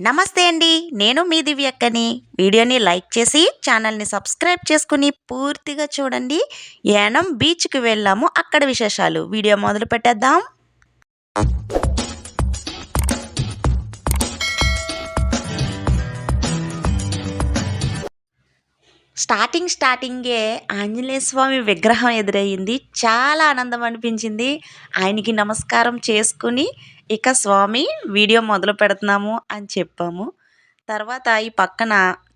నమస్తే అండి నేను మీ దివ్యక్కని. వీడియోని లైక్ చేసి ఛానల్ని సబ్స్క్రైబ్ చేసుకుని పూర్తిగా చూడండి. యానం బీచ్కి వెళ్ళాము అక్కడ విశేషాలు. వీడియో మొదలు పెట్టేద్దాం. స్టార్టింగ్ స్టార్టింగే ఆంజనేయ స్వామి విగ్రహం ఎదురయ్యింది. చాలా ఆనందం అనిపించింది. ఆయనకి నమస్కారం చేసుకుని ఇక స్వామి వీడియో మొదలు పెడుతున్నాము అని చెప్పాము. తర్వాత ఈ పక్కన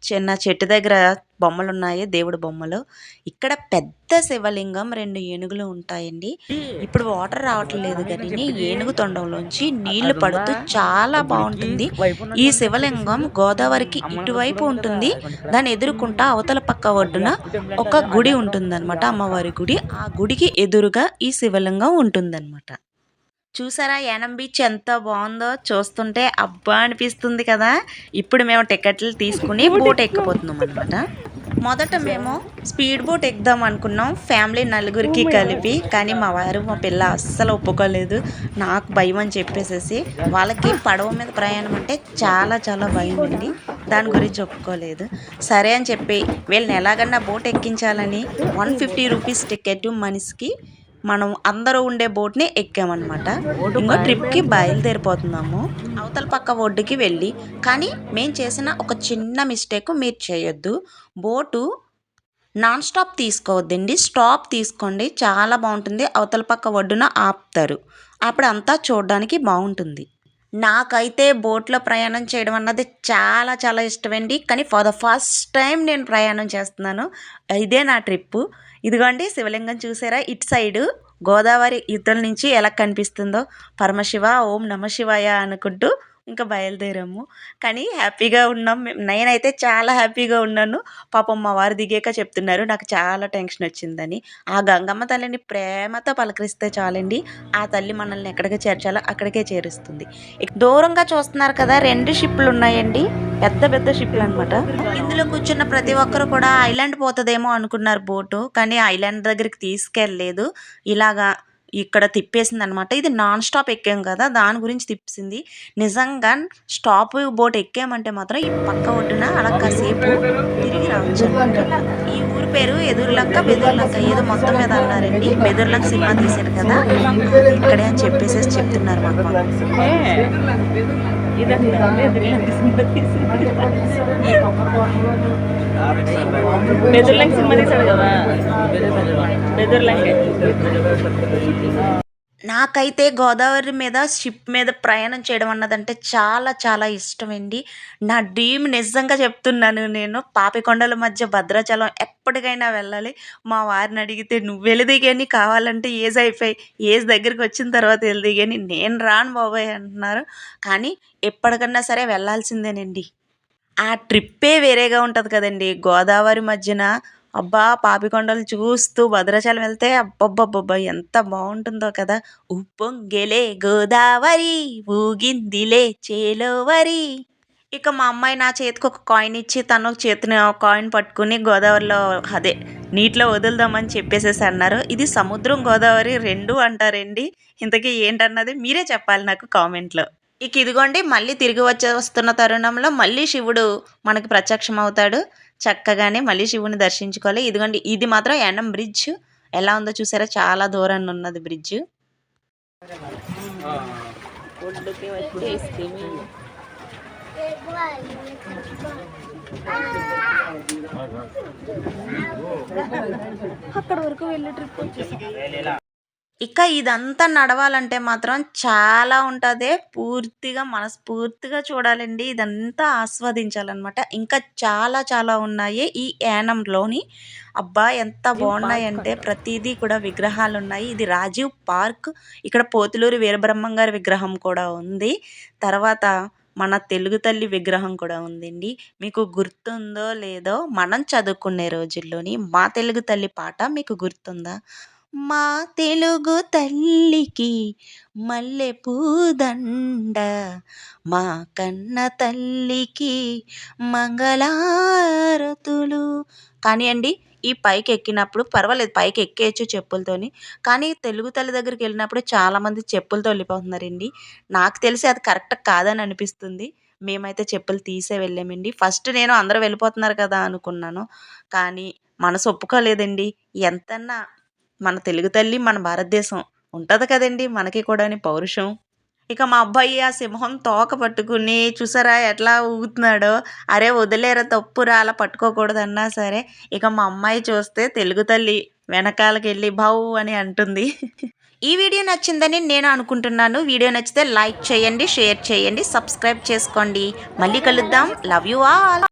చిన్న చెట్టు దగ్గర బొమ్మలు ఉన్నాయి దేవుడి బొమ్మలు. ఇక్కడ పెద్ద శివలింగం రెండు ఏనుగులు ఉంటాయండి. ఇప్పుడు వాటర్ రావట్లేదు కానీ ఏనుగు తొండంలోంచి నీళ్ళు పడుతూ చాలా బాగుంటుంది. ఈ శివలింగం గోదావరికి ఇటువైపు ఉంటుంది. దాన్ని ఎదుర్కొంటా అవతల పక్క ఒడ్డున ఒక గుడి ఉంటుందన్నమాట అమ్మవారి గుడి. ఆ గుడికి ఎదురుగా ఈ శివలింగం ఉంటుందన్నమాట. చూసారా? యానం బీచ్ ఎంత బాగుందో చూస్తుంటే అబ్బా అనిపిస్తుంది కదా. ఇప్పుడు మేము టికెట్లు తీసుకుని బోట్ ఎక్కిపోతున్నాం అనమాట మొదట మేము స్పీడ్ బోట్ ఎక్కుదాం అనుకున్నాం. ఫ్యామిలీ నలుగురికి కలిపి కానీ మా వారు మా పిల్ల అస్సలు ఒప్పుకోలేదు. నాకు భయం అని చెప్పేసేసి వాళ్ళకి పడవ మీద ప్రయాణం అంటే చాలా చాలా భయం అండి. దాని గురించి ఒప్పుకోలేదు. సరే అని చెప్పి వీళ్ళని ఎలాగన్నా బోట్ ఎక్కించాలని వన్ ఫిఫ్టీ రూపీస్ టికెట్ మనిషికి మనం అందరూ ఉండే బోట్ని ఎక్కామన్నమాట. ఇంకో ట్రిప్కి బయలుదేరిపోతున్నాము. అవతల పక్క ఒడ్డుకి వెళ్ళి కానీ మేము చేసిన ఒక చిన్న మిస్టేక్ మీరు చేయొద్దు. బోటు నాన్ స్టాప్ తీసుకోవద్దండి స్టాప్ తీసుకోండి చాలా బాగుంటుంది అవతల పక్క ఒడ్డున ఆపుతారు. అప్పుడు అంతా చూడడానికి బాగుంటుంది. నాకైతే బోట్లో ప్రయాణం చేయడం అన్నది చాలా చాలా ఇష్టమండి. కానీ ఫర్ ద ఫస్ట్ టైం నేను ప్రయాణం చేస్తున్నాను. ఇదే నా ట్రిప్పు. ఇదిగోండి శివలింగం చూసారా? ఇటు సైడు గోదావరి యుద్ధం నుంచి ఎలా కనిపిస్తుందో. పరమశివ ఓం నమ శివాయ అనుకుంటూ ఇంకా బయలుదేరాము. కానీ హ్యాపీగా ఉన్నాం. నేనైతే చాలా హ్యాపీగా ఉన్నాను. పాపం మా వారు దిగాక చెప్తున్నారు. నాకు చాలా టెన్షన్ వచ్చిందని. ఆ గంగమ్మ తల్లిని ప్రేమతో పలకరిస్తే చాలండి. ఆ తల్లి మనల్ని ఎక్కడికి చేర్చాలో అక్కడికే చేరుస్తుంది. దూరంగా చూస్తున్నారు కదా రెండు షిప్లు ఉన్నాయండి. పెద్ద పెద్ద షిప్లు అనమాట ఇందులో కూర్చున్న ప్రతి ఒక్కరు కూడా ఐలాండ్ పోతుందేమో అనుకున్నారు బోటు. కానీ ఐలాండ్ దగ్గరికి తీసుకెళ్ళలేదు. ఇలాగా ఇక్కడ తిప్పేసింది అనమాట ఇది నాన్ స్టాప్ ఎక్కాం కదా దాని గురించి తిప్పింది నిజంగా స్టాప్ బోట్ ఎక్కామంటే మాత్రం ఈ పక్క ఒడ్డున అలా కాసేపు తిరిగి రావచ్చు. ఈ ఊరి పేరు ఎదురులంక బెదురులంక ఏదో మొత్తం మీద అన్నారండి. బెదురులంక సినిమా తీశారు కదా ఇక్కడే అని చెప్పేసి చెప్తున్నారు మాకు. బెదుర్లంక సినిమా తీసాడు కదా? బెదుర్లంక నాకైతే గోదావరి మీద షిప్ మీద ప్రయాణం చేయడం అన్నదంటే చాలా చాలా ఇష్టం అండి నా డ్రీమ్ నిజంగా చెప్తున్నాను నేను. పాపికొండల మధ్య భద్రాచలం ఎప్పటికైనా వెళ్ళాలి. మా వారిని అడిగితే నువ్వు వెళ్ళదిగాని కావాలంటే ఏజ్ అయిపోయి ఏజ్ దగ్గరికి వచ్చిన తర్వాత వెళ్ళదిగాని నేను రాను బాబాయ్ అంటున్నారు. కానీ ఎప్పటికన్నా సరే వెళ్ళాల్సిందేనండి. ఆ ట్రిప్పే వేరేగా ఉంటుంది కదండి. గోదావరి మధ్యన అబ్బా పాపికొండలు చూస్తూ భద్రాచలం వెళ్తే అబ్బబ్బబ్బబ్బా ఎంత బాగుంటుందో కదా. ఉప్పొంగెలే గోదావరి ఊగిందిలే చేలోవరి. ఇక మా అమ్మాయి నా చేతికి ఒక కాయిన్ ఇచ్చి తను చేతిని కాయిన్ పట్టుకుని గోదావరిలో అదే నీటిలో వదులుదామని చెప్పేసేసి అన్నారు. ఇది సముద్రం గోదావరి రెండు అంటారండి. ఇంతకీ ఏంటన్నది మీరే చెప్పాలి నాకు కామెంట్లో. ఇక ఇదిగోండి మళ్ళీ తిరిగి వచ్చే వస్తున్న తరుణంలో మళ్ళీ శివుడు మనకి ప్రత్యక్షం అవుతాడు చక్కగానే మళ్ళీ శివుని దర్శించుకోవాలి. ఇదిగోండి ఇది మాత్రం యానం బ్రిడ్జ్ ఎలా ఉందో చూసారా? చాలా దూరాన్ని ఉన్నది బ్రిడ్జ్ అక్కడ వరకు వెళ్ళే ట్రిప్ వచ్చేసి ఇక ఇదంతా నడవాలంటే మాత్రం చాలా ఉంటుంది. పూర్తిగా మనస్ఫూర్తిగా చూడాలండి. ఇదంతా ఆస్వాదించాలన్నమాట. ఇంకా చాలా చాలా ఉన్నాయి ఈ యానంలోని. అబ్బా ఎంత బాగున్నాయంటే ప్రతిదీ కూడా విగ్రహాలు ఉన్నాయి ఇది రాజీవ్ పార్క్. ఇక్కడ పోతులూరి వీరబ్రహ్మం గారి విగ్రహం కూడా ఉంది. తర్వాత మన తెలుగు తల్లి విగ్రహం కూడా ఉందండి. మీకు గుర్తుందో లేదో మనం చదువుకునే రోజుల్లోని మా తెలుగు తల్లి పాట మీకు గుర్తుందా? మా తెలుగు తల్లికి మల్లె పూదండ మా కన్న తల్లికి మంగళారతులు. కానీ అండి ఈ పైకి ఎక్కినప్పుడు పర్వాలేదు పైకి ఎక్కేయచ్చు చెప్పులతోని. కానీ తెలుగు తల్లి దగ్గరికి వెళ్ళినప్పుడు చాలామంది చెప్పులతో వెళ్ళిపోతున్నారండి. నాకు తెలిసి అది కరెక్ట్ కాదని అనిపిస్తుంది. మేమైతే చెప్పులు తీసే వెళ్ళామండి. ఫస్ట్ నేను అందరూ వెళ్ళిపోతున్నారు కదా అనుకున్నాను. కానీ మనసు ఒప్పుకోలేదండి. ఎంతన్నా మన తెలుగు తల్లి మన భారతదేశం ఉంటుంది కదండి మనకి కూడా పౌరుషం. ఇక మా అబ్బాయి ఆ సింహం తోక పట్టుకుని చూసారా ఎట్లా ఊగుతున్నాడో? అరే వదిలేరా తప్పురా అలా పట్టుకోకూడదు అన్నా సరే ఇక మా అమ్మాయి చూస్తే తెలుగు తల్లి వెనకాలకి వెళ్ళి బావు అని అంటుంది. ఈ వీడియో నచ్చిందని నేను అనుకుంటున్నాను. వీడియో నచ్చితే లైక్ చేయండి షేర్ చేయండి సబ్స్క్రైబ్ చేసుకోండి. మళ్ళీ కలుద్దాం. Love you all.